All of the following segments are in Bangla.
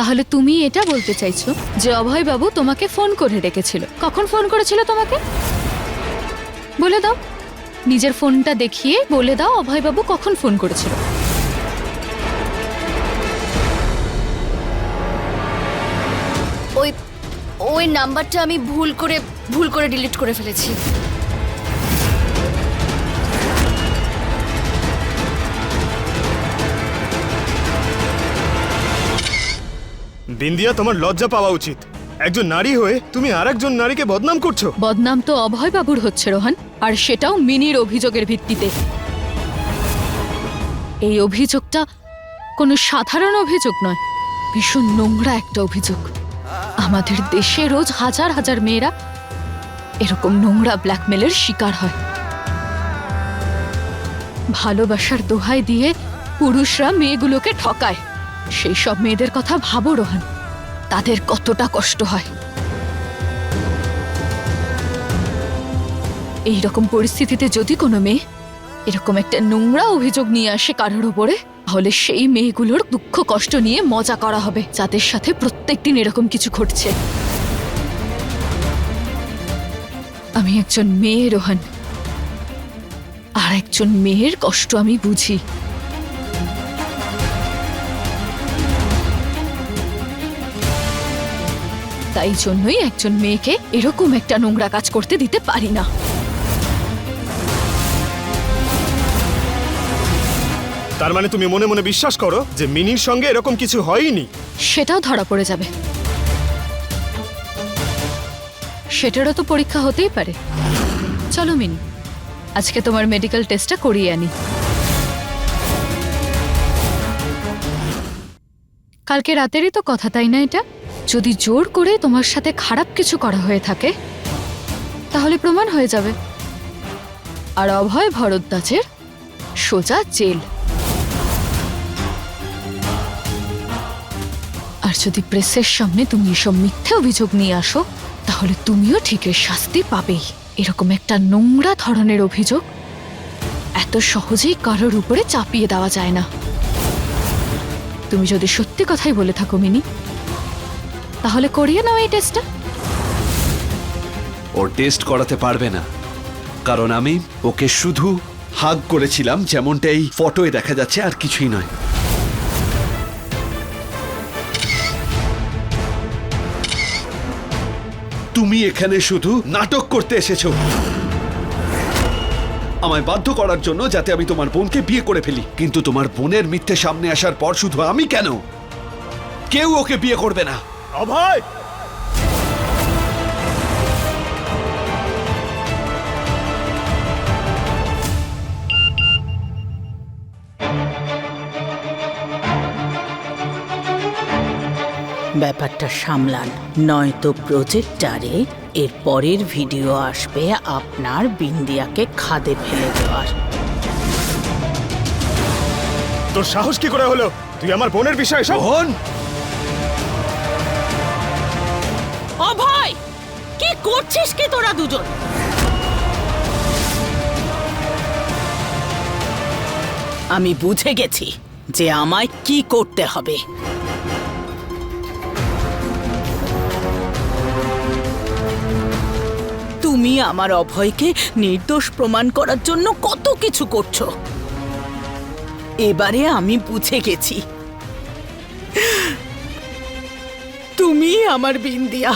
তাহলে তুমি এটা বলতে চাইছো যে অভয় বাবু তোমাকে ফোন করে ডেকেছিল। কখন ফোন করেছিল তোমাকে? বলে দাও। নিজের ফোনটা দেখিয়ে বলে দাও অভয় বাবু কখন ফোন করেছিল। ওই ওই নাম্বারটা আমি ভুল করে ভুল করে ডিলিট করে ফেলেছি। বিন্দিয়া তোমার লজ্জা পাওয়া উচিত। একজন নারী হয়ে তুমি আরেকজন নারীকে বদনাম করছ। বদনাম তো অভয় বাবুর হচ্ছে, রোহান। আর সেটাও মিনির অভিযোগের ভিত্তিতে। এই অভিযোগটা কোনো সাধারণ অভিযোগ নয়, ভীষণ নোংরা একটা অভিযোগ। আমাদের দেশে রোজ হাজার হাজার মেয়েরা এরকম নোংরা ব্ল্যাকমেলের শিকার হয়। ভালোবাসার দোহাই দিয়ে পুরুষরা মেয়েগুলোকে ঠকায়। সেই সব মেয়েদের কথা ভাবো, রোহান। তাদের কতটা কষ্ট হয়। এই রকম পরিস্থিতিতে যদি কোনো মেয়ে এরকম একটা নোংরা অভিযোগ নিয়ে আসে কারোর উপরে তাহলে সেই মেয়েগুলোর দুঃখ কষ্ট নিয়ে মজা করা হবে। যাদের সাথে প্রত্যেকদিন এরকম কিছু ঘটছে। আমি একজন মেয়ে, রোহান। আর একজন মেয়ের কষ্ট আমি বুঝি। তাই জন্যই একজন মেয়েকে এরকম একটা নোংরা কাজ করতে দিতে পারি না। তার মানে তুমি মনে মনে বিশ্বাস করো যে মিনির সঙ্গে এরকম কিছু হয়নি? সেটাও ধরা পড়ে যাবে। সেটারও তো পরীক্ষা হতেই পারে। চলো মিনি আজকে তোমার মেডিকেল টেস্টটা করিয়ে আনি। কালকে রাতেরই তো কথা তাই না এটা? যদি জোর করে তোমার সাথে খারাপ কিছু করা হয়ে থাকে, তাহলে প্রমাণ হয়ে যাবে। আর অভয় ভরদ্বাজের সোজা জেল। আর যদি প্রেসের সামনে তুমি এসব মিথ্যে অভিযোগ নিয়ে আসো, তাহলে তুমিও ঠিকের শাস্তি পাবেই। এরকম একটা নোংরা ধরনের অভিযোগ এত সহজেই কারোর উপরে চাপিয়ে দেওয়া যায় না। তুমি যদি সত্যি কথাই বলে থাকো, মিনি। তাহলে করিয়ে নাও এই টেস্টটা ও টেস্ট করাতে পারবে না। কারণ আমি ওকে শুধু হাগ করেছিলাম যেমনটা এই ফটোয় দেখা যাচ্ছে, আর কিছুই নয়। তুমি এখানে শুধু নাটক করতে এসেছ। আমায় বাধ্য করার জন্য যাতে আমি তোমার বোনকে বিয়ে করে ফেলি। কিন্তু তোমার বোনের মিথ্যে সামনে আসার পর শুধু আমি কেন? কেউ ওকে বিয়ে করবে না। অভয়! ব্যাপারটা সামলান। নয়তো প্রজেক্টারে এর পরের ভিডিও আসবে আপনার বিন্দিয়াকে খাদে ফেলে দেওয়ার। তোর সাহস কি করে হলো? তুই আমার বোনের বিষয়ে সব অভয়! কি করছিস কি তোরা দুজন? আমি বুঝে গেছি যে আমায় কি করতে হবে। তুমি আমার অভয়কে নির্দোষ প্রমাণ করার জন্য কত কিছু করছ। এবারে আমি বুঝে গেছি তুমি আমার বিন্দিয়া।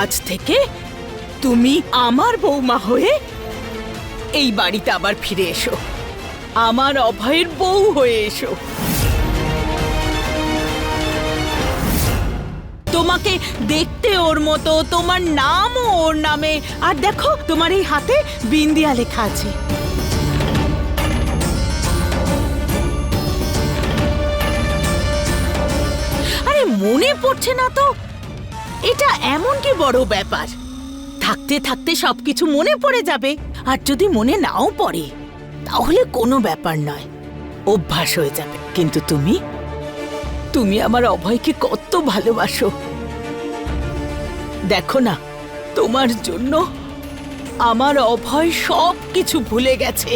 আজ থেকে তুমি আমার বৌমা হয়ে এই বাড়িতে আবার ফিরে এসো। আমার অভয়ের বউ হয়ে এসো। তোমাকে দেখতে ওর মতো, তোমার নামও ওর নামে। আর দেখো, তোমার এই হাতে বিন্দিয়া লেখা আছে। আরে, মনে পড়ছে না তো? এটা এমন কি বড় ব্যাপার? থাকতে থাকতে সবকিছু মনে পড়ে যাবে। আর যদি মনে নাও পড়ে, তাহলে কোনো ব্যাপার নয়। অভ্যাস হয়ে যাবে। কিন্তু তুমি? তুমি আমার অভয়কে কত ভালোবাসো। দেখো না, তোমার জন্য আমার অভয় সব কিছু ভুলে গেছে।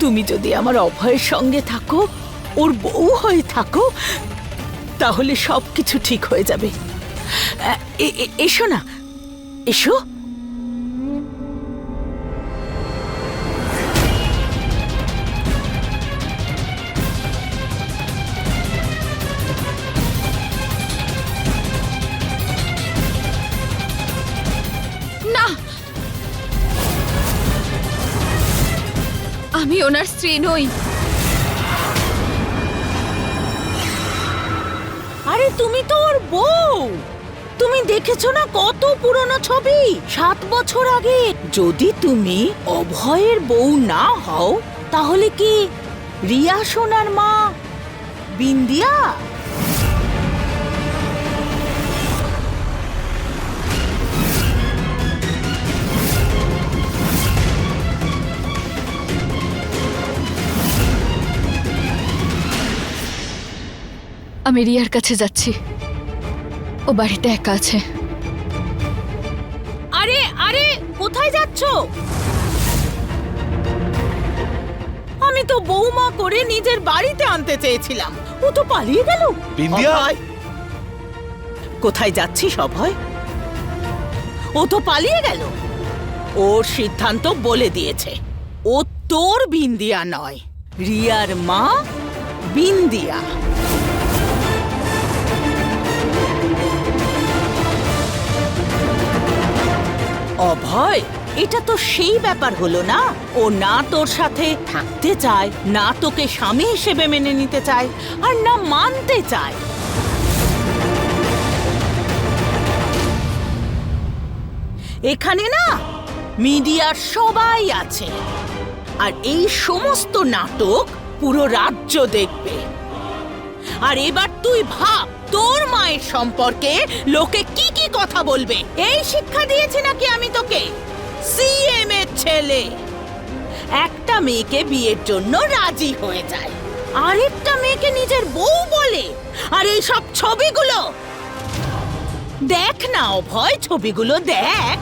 তুমি যদি আমার অভয়ের সঙ্গে থাকো, ওর বউ হয়ে থাকো, তাহলে সব কিছু ঠিক হয়ে যাবে। এসো না, এসো। ওনার স্ত্রী নই। আরে, তুমি তো ওর বউ। তুমি দেখেছ না কত পুরনো ছবি? সাত বছর আগে। যদি তুমি অভয়ের বউ না হও, তাহলে কি রিয়া সোনার মা বিন্দিয়া? আমি রিয়ার কাছে যাচ্ছি। ও বাড়িতে একা আছে। আরে আরে কোথায় যাচ্ছ? আমি তো বৌমা করে নিজের বাড়িতে আনতে চেয়েছিলাম। ও তো পালিয়ে গেল। বিন্দিয়া? কোথায় যাচ্ছিস অভয়? ও তো পালিয়ে গেল। ওর সিদ্ধান্ত বলে দিয়েছে। ও তোর বিন্দিয়া নয় রিয়ার মা বিন্দিয়া অভয়, এটা তো সেই ব্যাপার হলো না? ও না তোর সাথে থাকতে চায়, না তোকে স্বামী হিসেবে মেনে নিতে চায়, আর না মানতে চায়। এখানে না, মিডিয়ার সবাই আছে। আর এই সমস্ত নাটক পুরো রাজ্য দেখবে। আর এবার তুই ভাব, তোর মায়ের সম্পর্কে লোকে কি কি কথা বলবে? এই শিক্ষা দিয়েছি নাকি আমি তোকে? সিএম এর ছেলে। একটা মেয়েকে বিয়ের জন্য রাজি হয়ে যায়। আরেকটা মেয়েকে নিজের বউ বলে। আর এই সব ছবিগুলো? দেখ না, অভয়, ছবিগুলো দেখ।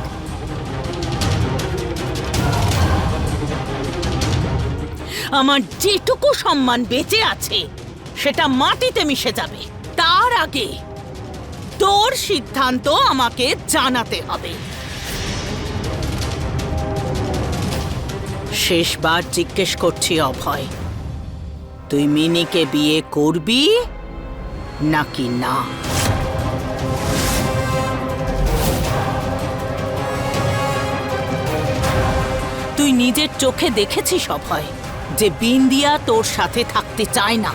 আমার যেটুকু সম্মান বেঁচে আছে সেটা মাটিতে মিশে যাবে। তার আগে তোর সিদ্ধান্ত আমাকে জানাতে হবে। শেষবার জিজ্ঞেস করছি, অভয়, তুই মিনিকে বিয়ে করবি নাকি না? তুই নিজের চোখে দেখেছিস, অভয়, যে বিন্দিয়া তোর সাথে থাকতে চায় না?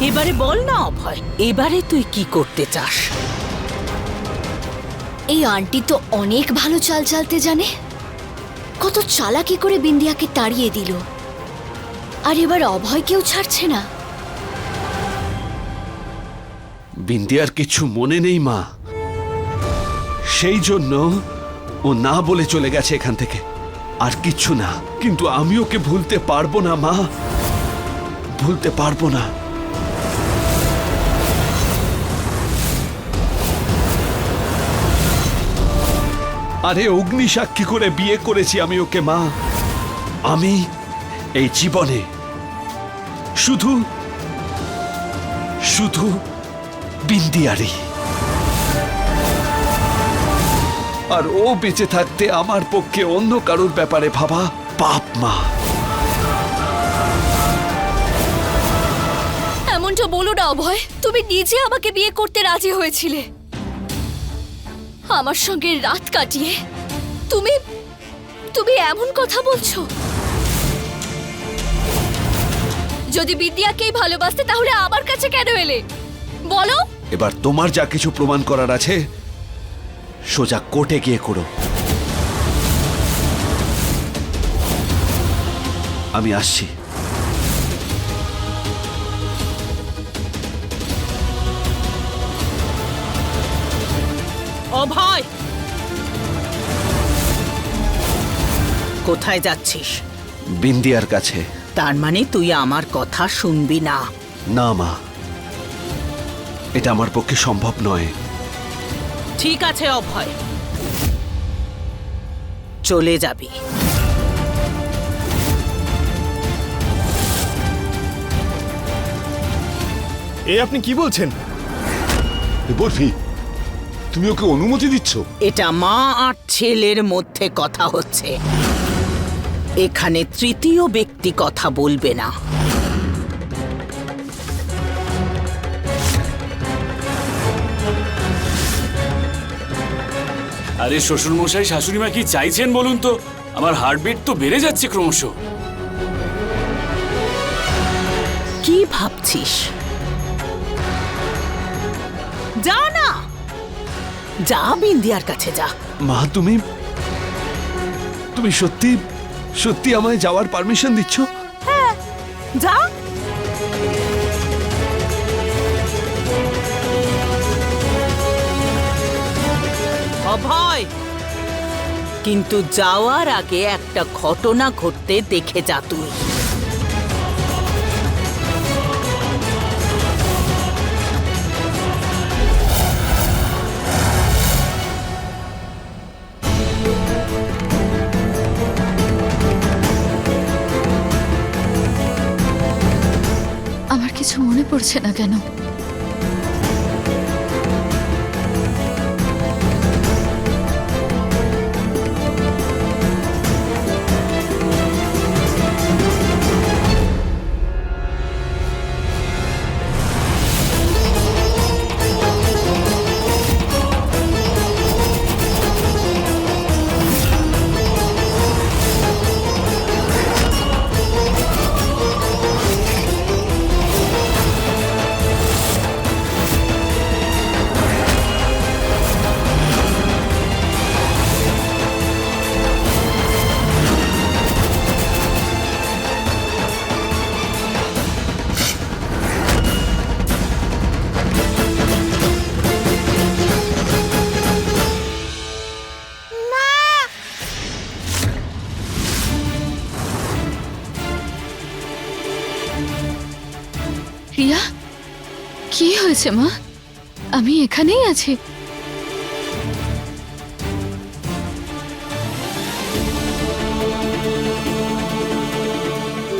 এবারে বল না অভয়। এবারে তুই কি করতে চাস? এই আন্টি তো অনেক ভালো চাল চালতে জানে। কত চালাকি করে বিন্দিয়াকে তাড়িয়ে দিল। আর এবার অভয় কেউ ছাড়ছে না। বিন্দিয়ার কিছু মনে নেই মা। সেই জন্য ও না বলে চলে গেছে এখান থেকে। আর কিচ্ছু না। কিন্তু আমি ওকে ভুলতে পারব না মা। ভুলতে পারব না। আরে অগ্নি সাক্ষী করে বিয়ে করেছি আমি ওকে, মা। আমি এই জীবনে শুধু শুধু বিন্দিয়ারি। আর ও বেঁচে থাকতে আমার পক্ষে অন্য কারোর ব্যাপারে ভাবা পাপ, মা। এমনটা বলো না, অভয়। তুমি নিজে আমাকে বিয়ে করতে রাজি হয়েছিলে। আমার সঙ্গে রাত কাটিয়ে। তুমি তুমি এমন কথা বলছো? যদি বিদ্যাকেই ভালোবাসতে, তাহলে আমার কাছে কেন এলে? বলো। এবার তোমার যা কিছু প্রমাণ করার আছে, সোজা কোর্টে গিয়ে করো। আমি আসছি। অভয়! কোথায় যাচ্ছিস? বিন্দিয়ার কাছে। তার মানে তুই আমার কথা শুনবি না। না মা। এটা আমার পক্ষে সম্ভব নয়। ঠিক আছে অভয়। চলে যাবি। এ আপনি কি বলছেন? বরফি তুমি ওকে অনুমতি দিচ্ছ? এটা মা আর ছেলের মধ্যে কথা হচ্ছে। এখানে তৃতীয় ব্যক্তি কথা বলবে না। আরে শ্বশুরমশাই শাশুড়ি মা কি চাইছেন বলুন তো? আমার হার্টবিট তো বেড়ে যাচ্ছে ক্রমশ। কি ভাবছিস? যা না যা বিন্দিয়ার কাছে যা। মা তুমি তুমি সত্যি সত্যি আমায় যাওয়ার পারমিশন দিচ্ছ? হ্যাঁ যা। অভয়! কিন্তু যাওয়ার আগে একটা ঘটনা ঘটতে দেখে যা তুই। কিছু মনে পড়ছে না কেন? হয়েছে মা? আমি এখানেই আছি।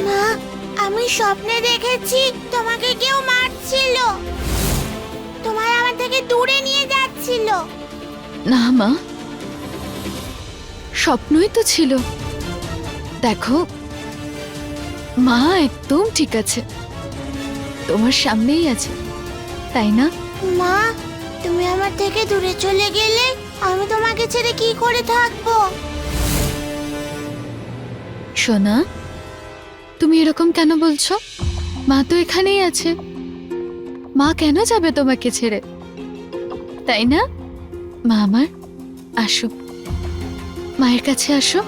মা আমি স্বপ্নে দেখেছি তোমাকে কেউ মারছিল। তোমার আমার থেকে দূরে নিয়ে যাচ্ছিল। না মা। স্বপ্নই তো ছিল। দেখো মা একদম ঠিক আছে। তোমার সামনেই আছে। তাই না? মা তুমি আমার থেকে দূরে চলে গেলে আমি তোমাকে ছেড়ে কি করে থাকব? সোনা তুমি এরকম কেন বলছো? মা তো এখানেই আছে। মা কেন যাবে তোমাকে ছেড়ে? তাই না? মা আমার আসো মায়ের কাছে আসো।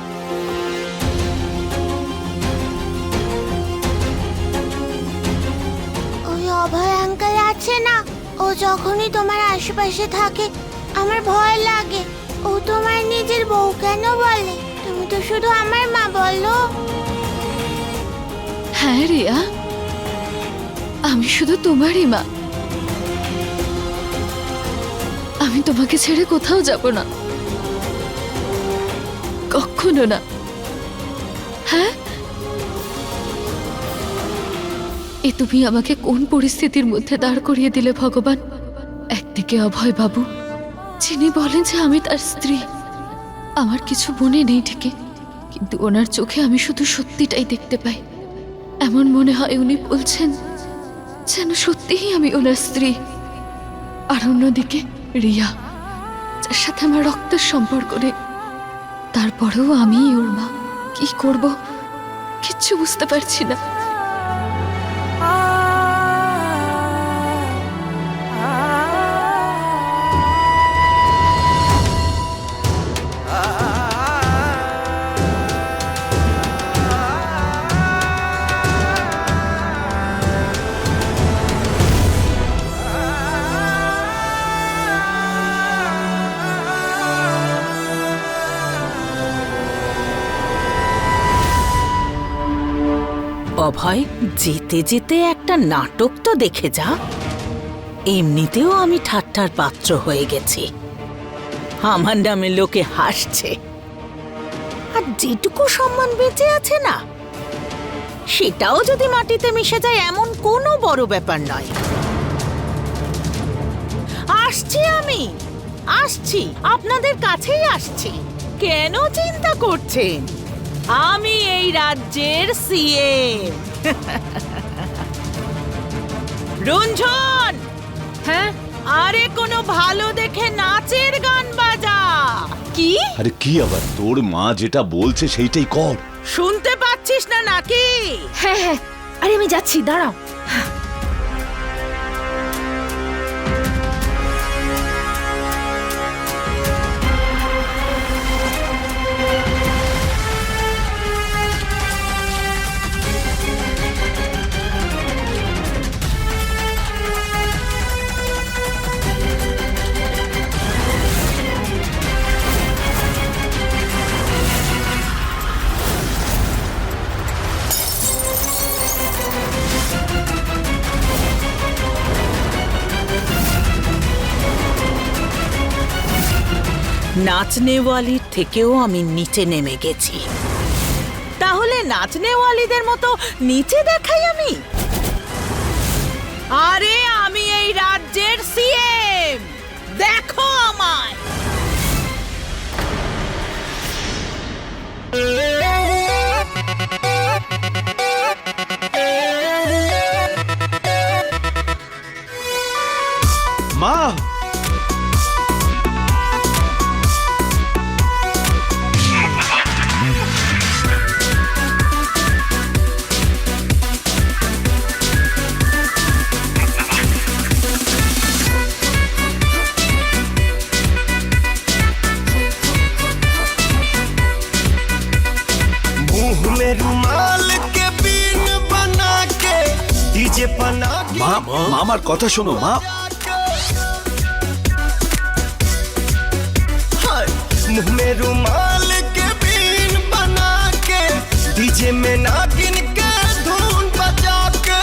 আছে না। ও যখনই তোমার আশেপাশে থাকে, আমার ভয় লাগে। ও তোমার নিজের বউ কেন বলে? তুমি তো শুধু আমার মা বলো। হ্যাঁ রিয়া, আমি শুধু তোমারই মা। আমি তোমাকে ছেড়ে কোথাও যাব না। কখনো না। এ তুমি আমাকে কোন পরিস্থিতির মধ্যে দাঁড় করিয়ে দিলে, ভগবান? একদিকে অভয় বাবু, যিনি বলেন যে আমি তার স্ত্রী। আমার কিছু মনে নেই, ঠিকই। কিন্তু ওনার চোখে আমি শুধু সত্যিটাই দেখতে পাই। এমন মনে হয় উনি বলছেন, যেন সত্যিই আমি ওনার স্ত্রী। আর অন্যদিকে রিয়া, যার সাথে আমার রক্তের সম্পর্ক নেই, তারপরেও আমি ওর মা, কি করব? কিচ্ছু বুঝতে পারছি না। অভয় যেতে যেতে একটা নাটক তো দেখে যা। এমনিতেও আমি ঠাট্টার পাত্র হয়ে গেছি। আমার নামে লোকে হাসছে। আর যেটুকু সম্মান বেঁচে আছে না, সেটাও যদি মাটিতে মিশে যায় এমন কোনো বড় ব্যাপার নয়। আসছি আমি, আসছি, আপনাদের কাছেই আসছি। কেন চিন্তা করছেন? আমি এই রাজ্যের সিএম রঞ্জন হ্যাঁ? আরে কোনো ভালো দেখে নাচের গান বাজা। কি? আরে কি আবার? তোর মা যেটা বলছে সেইটাই কর। শুনতে পাচ্ছিস না নাকি? হ্যাঁ হ্যাঁ। আরে আমি যাচ্ছি দাঁড়াও। নাচনেওয়ালির থেকেও আমি নিচে নেমে গেছি। তাহলে নাচনেওয়ালিদের মতো নিচে দেখাই আমি? আরে আমি এই রাজ্যের সিএম! দেখো আমায়! মা মা মা আমার কথা শোনো মা हाय, मुंह में रुमाल के बीन बना के डीजे में नागिन के धुन बजा के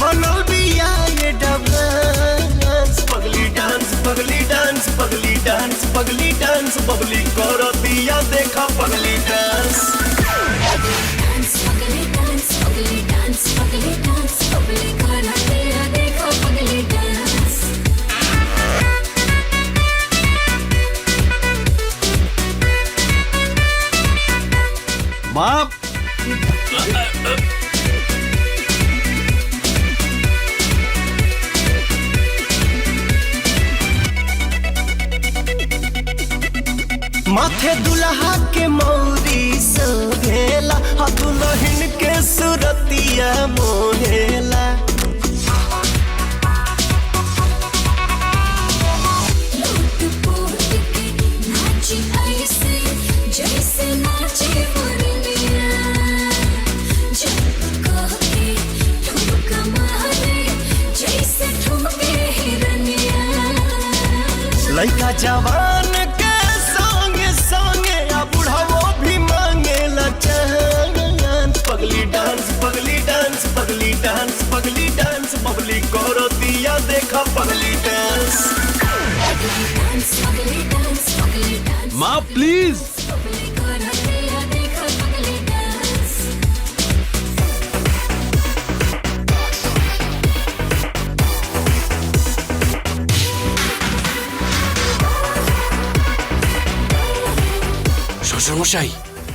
बनल बिया ये डांस पगली डांस पगली डांस पगली डांस पगली डांस बबली que মা প্লিজ শ্বশুরমশাই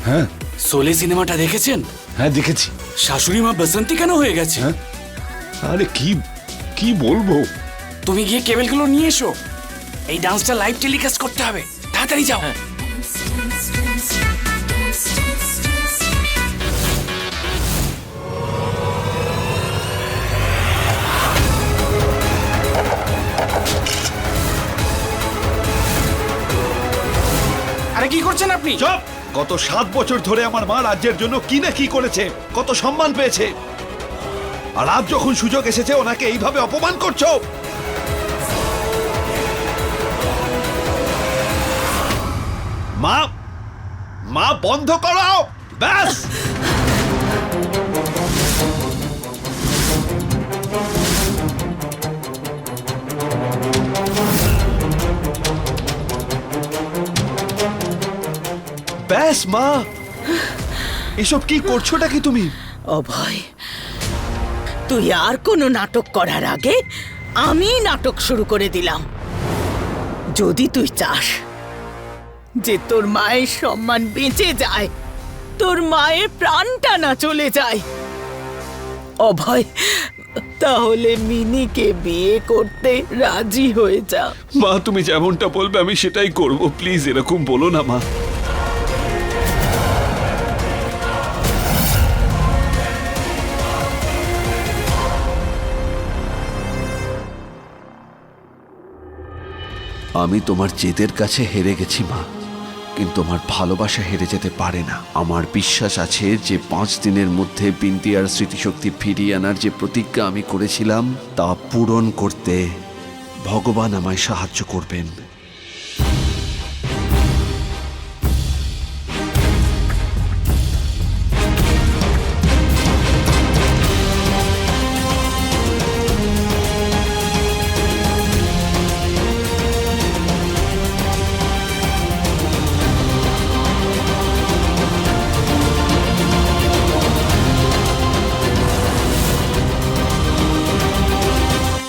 হ্যাঁ? সোলে সিনেমাটা দেখেছেন? হ্যাঁ দেখেছি। শাশুড়ি মা বসন্তী কেন হয়ে গেছে? হ্যাঁ? আরে কি কি বলব? তুমি গিয়ে কেবেলগুলো নিয়ে এসো। এই ডান্সটা লাইভ টেলিকাস্ট করতে হবে। তাড়াতাড়ি যাও। আরে কি করছেন আপনি? চুপ! গত সাত বছর ধরে আমার মা রাজ্যের জন্য কি না কি করেছে কত সম্মান পেয়েছে। আর আজ যখন সুযোগ এসেছে ওনাকে এইভাবে অপমান করছ? মা মা, বন্ধ করো ব্যাস। ব্যাস, মা। এসব কি করছোটা কি তুমি? অভয়, তুই আর কোনো নাটক করার আগে আমি নাটক শুরু করে দিলাম। যদি তুই চাস। যে তোর মায়ের সম্মান বেঁচে যায় তোর মায়ের প্রাণটা না চলে যায়। অভয় তাহলে মিনিকে বিয়ে করতে রাজি হয়ে যা। মা তুমি যেমনটা বলবে আমি সেটাই করব। প্লিজ এরকম বলো না মা। আমি তোমার জেদের কাছে হেরে গেছি মা। কিন্তু আমার ভালোবাসা হেরে যেতে পারে না। আমার বিশ্বাস আছে যে পাঁচ দিনের মধ্যে বিন্দিয়ার স্মৃতিশক্তি ফিরিয়ে আনার যে প্রতিজ্ঞা আমি করেছিলাম, তা পূরণ করতে ভগবান আমায় সাহায্য করবেন।